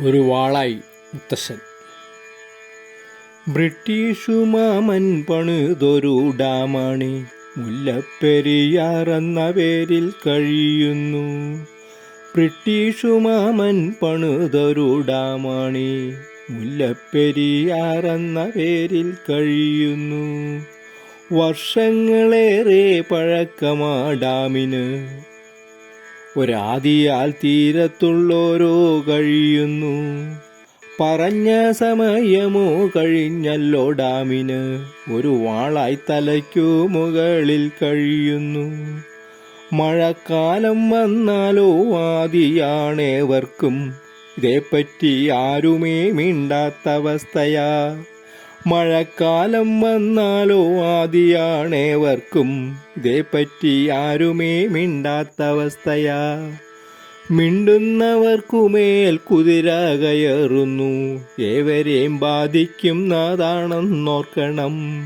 ഒരു വാളായി മുത്തശ്ശൻ. ബ്രിട്ടീഷു മാമൻ പണിതൊരു ഡാമാണ്. മുല്ലപ്പെരിയാർ എന്ന പേരിൽ കഴിയുന്നു. ബ്രിട്ടീഷു മാമൻ പണിതൊരു ഡാമാണ്. മുല്ലപ്പെരിയാർ എന്ന പേരിൽ കഴിയുന്നു. വർഷങ്ങളേറെ പഴക്കമാ ഡാമിന്. ഒരാദിയാൽ തീരത്തുള്ളോരോ കഴിയുന്നു. പറഞ്ഞ സമയമോ കഴിഞ്ഞല്ലോ ഡാമിന്. ഒരു വാളായി തലയ്ക്കു മുകളിൽ കഴിയുന്നു. മഴക്കാലം വന്നാലോ ആദിയാണേവർക്കും. ഇതേപ്പറ്റി ആരുമേ മിണ്ടാത്ത അവസ്ഥയാ മഴക്കാലം വന്നാലോ ആദിയാണേവർക്കും. ഇതേപ്പറ്റി ആരുമേ മിണ്ടാത്ത അവസ്ഥയാ മിണ്ടുന്നവർക്കുമേൽ കുതിര കയറുന്നു. ഏവരെയും ബാധിക്കുന്നതാണെന്നോർക്കണം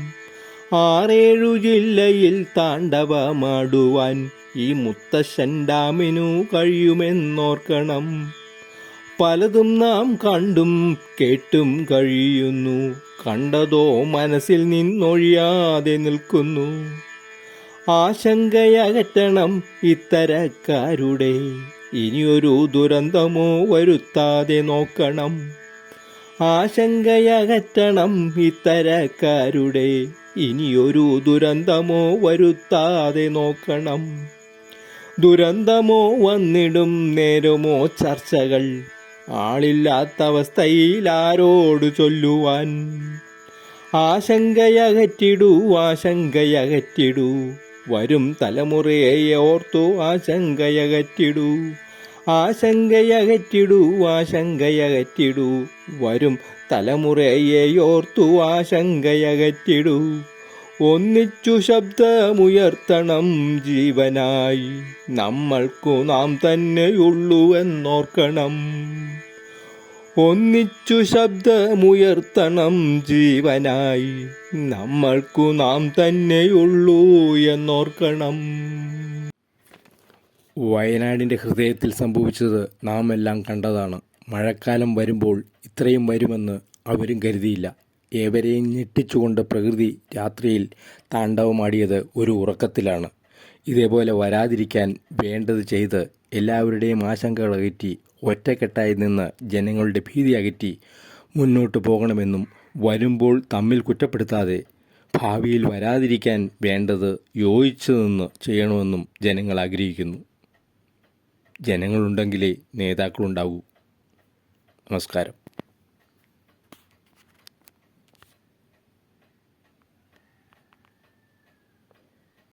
ആറേഴു ജില്ലയിൽ താണ്ഡവമാടുവാൻ ഈ മുത്തശ്ശൻ ഡാമിനു കഴിയുമെന്നോർക്കണം. പലതും നാം കണ്ടും കേട്ടും കഴിയുന്നു. കണ്ടതോ മനസ്സിൽ നിന്നൊഴിയാതെ നിൽക്കുന്നു. ആശങ്കയകറ്റണം ഇത്തരക്കാരുടെ. ഇനിയൊരു ദുരന്തമോ വരുത്താതെ നോക്കണം. ആശങ്കയകറ്റണം ഇത്തരക്കാരുടെ. ഇനിയൊരു ദുരന്തമോ വരുത്താതെ നോക്കണം. ദുരന്തമോ വന്നിടും നേരമോ ചർച്ചകൾ. ആളില്ലാത്ത അവസ്ഥയിൽ ആരോട് ചൊല്ലുവാൻ. ആശങ്കയകറ്റിടൂ ആശങ്കയകറ്റിടൂ. വരും തലമുറയെ ഓർത്തു ആശങ്കയകറ്റിടൂ. ആശങ്കയകറ്റിടൂ ആശങ്കയകറ്റിടൂ. വരും തലമുറയെ ഓർത്തു ആശങ്കയകറ്റിടൂ. ഒന്നിച്ചു ശബ്ദമുയർത്തണം ജീവനായി. നമ്മൾക്കു നാം തന്നെയുള്ളൂ എന്നോർക്കണം. ഒന്നിച്ചു ശബ്ദമുയർത്തണം ജീവനായി. നമ്മൾക്കു നാം തന്നെയുള്ളൂ എന്നോർക്കണം. വയനാടിന്റെ ഹൃദയത്തിൽ സംഭവിച്ചത് നാം എല്ലാം കണ്ടതാണ്. മഴക്കാലം വരുമ്പോൾ ഇത്രയും വരുമെന്ന് അവരും കരുതിയില്ല. ഏവരെയും ഞെട്ടിച്ചുകൊണ്ട് പ്രകൃതി രാത്രിയിൽ താണ്ഡവമാടിയത് ഒരു ഉറക്കത്തിലാണ്. ഇതേപോലെ വരാതിരിക്കാൻ വേണ്ടത് ചെയ്ത് എല്ലാവരുടെയും ആശങ്കകൾ അകറ്റി ഒറ്റക്കെട്ടായി നിന്ന് ജനങ്ങളുടെ ഭീതി അകറ്റി മുന്നോട്ട് പോകണമെന്നും വരുമ്പോൾ തമ്മിൽ കുറ്റപ്പെടുത്താതെ ഭാവിയിൽ വരാതിരിക്കാൻ വേണ്ടത് യോജിച്ചു നിന്ന് ചെയ്യണമെന്നും ജനങ്ങൾ ആഗ്രഹിക്കുന്നു. ജനങ്ങളുണ്ടെങ്കിലേ നേതാക്കളുണ്ടാവൂ. നമസ്കാരം.